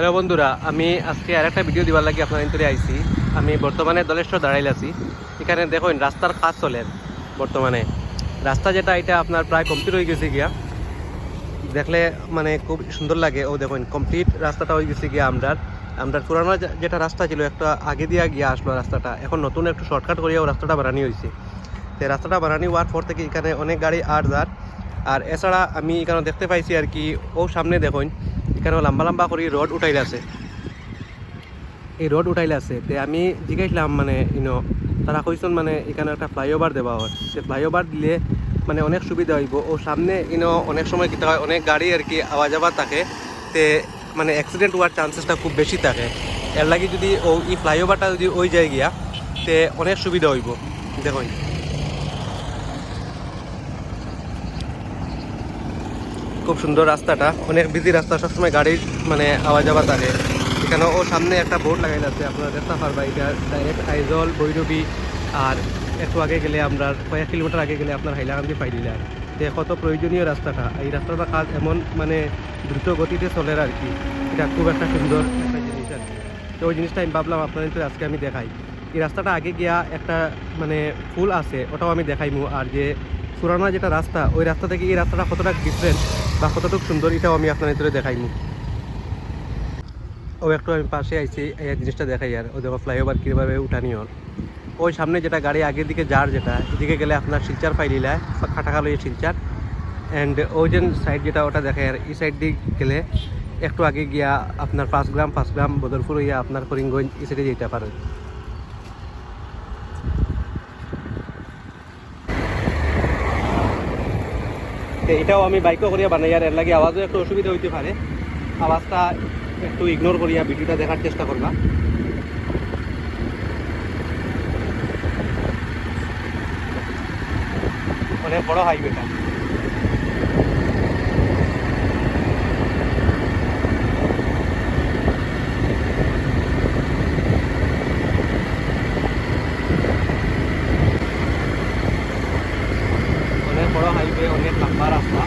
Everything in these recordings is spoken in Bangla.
হ্যালো বন্ধুরা, আমি আজকে আর একটা ভিডিও দিবার লাগে আপনার ইন্তরে আইছি। আমি বর্তমানে দলেশ্বর দাঁড়াইল আছি। এখানে দেখুন, রাস্তার কাজ চলেন বর্তমানে। রাস্তা যেটা, এটা আপনার প্রায় কমপ্লিট হয়ে গেছে গিয়া। দেখলে মানে খুব সুন্দর লাগে। ও দেখুন কমপ্লিট রাস্তাটা হয়ে গেছে গিয়া আমরার। আমরার পুরানো যেটা রাস্তা ছিল, একটা আগে দিয়া গিয়া আসলো রাস্তাটা। এখন নতুন একটু শর্টকাট করিয়া ও রাস্তাটা বানানি হয়েছে তো রাস্তাটা বানানি হওয়ার পর থেকে এখানে অনেক গাড়ি আর যার। আর এছাড়া আমি এখানে দেখতে পাইছি আর কি, ও সামনে দেখুন এখানে লম্বা লম্বা করে রড উঠাইলে আছে। এই রড উঠাইলে আছে। তে আমি জিজ্ঞাসলাম মানে ইনো তারা কইসন মানে এখানে একটা ফ্লাইওভার দেওয়া হয়। সে ফ্লাইওভার দিলে মানে অনেক সুবিধা হইব। ও সামনে ইনো অনেক সময় কিতা হয় অনেক গাড়ি আর কি আওয়া যাওয়া থাকে। তে মানে অ্যাক্সিডেন্ট হওয়ার চান্সেসটা খুব বেশি থাকে। এর লাগে যদি ও এই ফ্লাইওভারটা যদি ওই যায় গিয়া, তে অনেক সুবিধা হইব। দেখুন। খুব সুন্দর রাস্তাটা। অনেক বিজি রাস্তা, সবসময় গাড়ির মানে আওয়া যাওয়া থাকে। এখানে ও সামনে একটা বোর্ড লাগাই আছে আপনার পারবা এটা ডাইরেক্ট আইজল, ভৈরবী, আর একটু আগে গেলে আমরা কয়েক কিলোমিটার আগে গেলে আপনার হাইলাকান্দি পাই দিলে আর। তো কত প্রয়োজনীয় রাস্তাটা, এই রাস্তাটা কাজ এমন মানে দ্রুত গতিতে চলে আর কি। এটা খুব একটা সুন্দর একটা জিনিস আর কি। তো ওই জিনিসটা আমি ভাবলাম আপনাদের আজকে আমি দেখাই। এই রাস্তাটা আগে গিয়া একটা মানে ফুল আছে, ওটাও আমি দেখাইমু। আর যে পুরানো যেটা রাস্তা, ওই রাস্তা থেকে এই রাস্তাটা কতটা ডিফারেন্ট বা কতটুকু সুন্দর, এটাও আমি আপনার ভিতরে দেখাইনি। ও, একটু আমি পাশে আইছি, এই জিনিসটা দেখাই আর। ও দেখো ফ্লাইওভার কীভাবে উঠানি হল ওই সামনে যেটা গাড়ি, আগের দিকে যার যেটা, এদিকে গেলে আপনার শিলচার পাইলিলা খাটাখালো শিলচার। অ্যান্ড ওই যে সাইড যেটা ওটা দেখায় আর, এই সাইড দিক গেলে একটু আগে গিয়া আপনার পাঁচ গ্রাম পাঁচ গ্রাম বদরপুর হইয়া আপনার করিমগঞ্জ এই সাইডে যেতে পারেন। তো এটাও আমি বাইকও করিয়া বানাই, আর এর লাগে আওয়াজও একটু অসুবিধা হইতে পারে। আওয়াজটা একটু ইগনোর করিয়া ভিডিওটা দেখার চেষ্টা করবা। অনেক বড় হাইওয়েটা অনেক বড় হাইওয়ে অনেক লম্বা রাস্তা।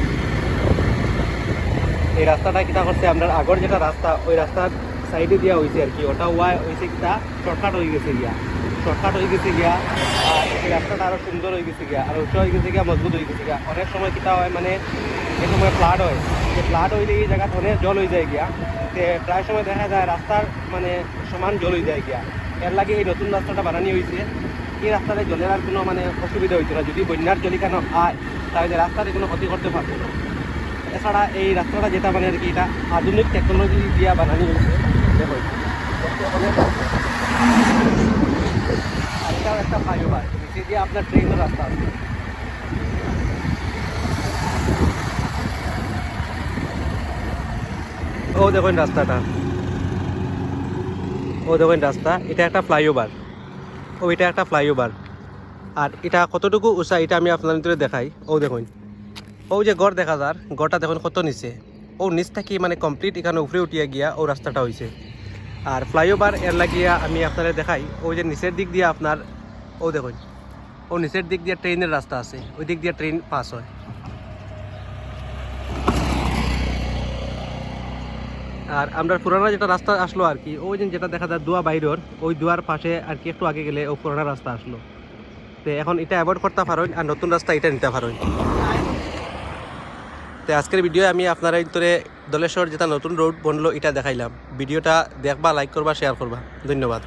এই রাস্তাটা কিটা করছে আপনার আগর যেটা রাস্তা, ওই রাস্তার সাইডে দিয়া হয়েছে আর কি। ওটা ওয়া হয়েছে কিটা শর্টকাট হয়ে গেছে গিয়া। শর্টকাট হয়ে গেছে গিয়া, আর এই রাস্তাটা আরও সুন্দর হয়ে গেছে গিয়া, আর উঁচু হয়ে গেছে গিয়া, মজবুত হয়ে গেছে গিয়া। অনেক সময় কিটা হয় মানে এই সময় ফ্লাড হয়, যে ফ্লাড হইলে এই জায়গাটা অনেক জল হয়ে যায় গিয়া। তে প্রায় সময় দেখা যায়, রাস্তার মানে সমান জল হয়ে যায় গিয়া। এর লাগে এই নতুন রাস্তাটা বানানি হয়েছে এই রাস্তাতে জলের আর কোনো মানে অসুবিধা হইতো না। যদি বন্যার জল কেন আয় তাহলে রাস্তাতে কোনো ক্ষতি করতে পারবে না। এছাড়া এই রাস্তাটা যেটা মানে আর কি, এটা আধুনিক টেকনোলজি দিয়া বানানি হয়েছে। দেখো। এটাও একটা ফ্লাইওভার নিচে দিয়ে আপনার ট্রেনের রাস্তা আছে। ও, দেখুন রাস্তাটা। ও, দেখুন রাস্তা। এটা একটা ফ্লাইওভার ও, এটা একটা ফ্লাইওভার আর এটা কতটুকু উঁচা, এটা আমি আপনার ভিতরে দেখাই। ও দেখুন। ও যে গড় দেখা যার, গড়টা দেখুন কত নিচে। ও নিচ থাকি মানে কমপ্লিট এখানে উপরে উঠিয়া গিয়া ও রাস্তাটা হয়েছে আর ফ্লাইওভার এর লাগিয়া আমি আপনারা দেখাই, ও যে নিচের দিক দিয়ে আপনার, ও দেখুন। ও নিচের দিক দিয়ে ট্রেনের রাস্তা আছে, ওই দিক দিয়ে ট্রেন পাস হয়। আর আমরা পুরানা যেটা রাস্তা আসলো আর কি ওই যেটা দেখা যায় দোয়া বাইরের ওই দুয়ার পাশে আর কি একটু আগে গেলে ও পুরানো রাস্তা আসলো। এখন এটা অ্যাভয়েড করতে পারেন আর নতুন রাস্তা এটা নিতে পারেন তো আজকের ভিডিও আমি আপনার ভিতরে দলেশ্বর যেটা নতুন রোড বনলো, এটা দেখাইলাম। ভিডিওটা দেখবা লাইক করবা শেয়ার করবা। ধন্যবাদ।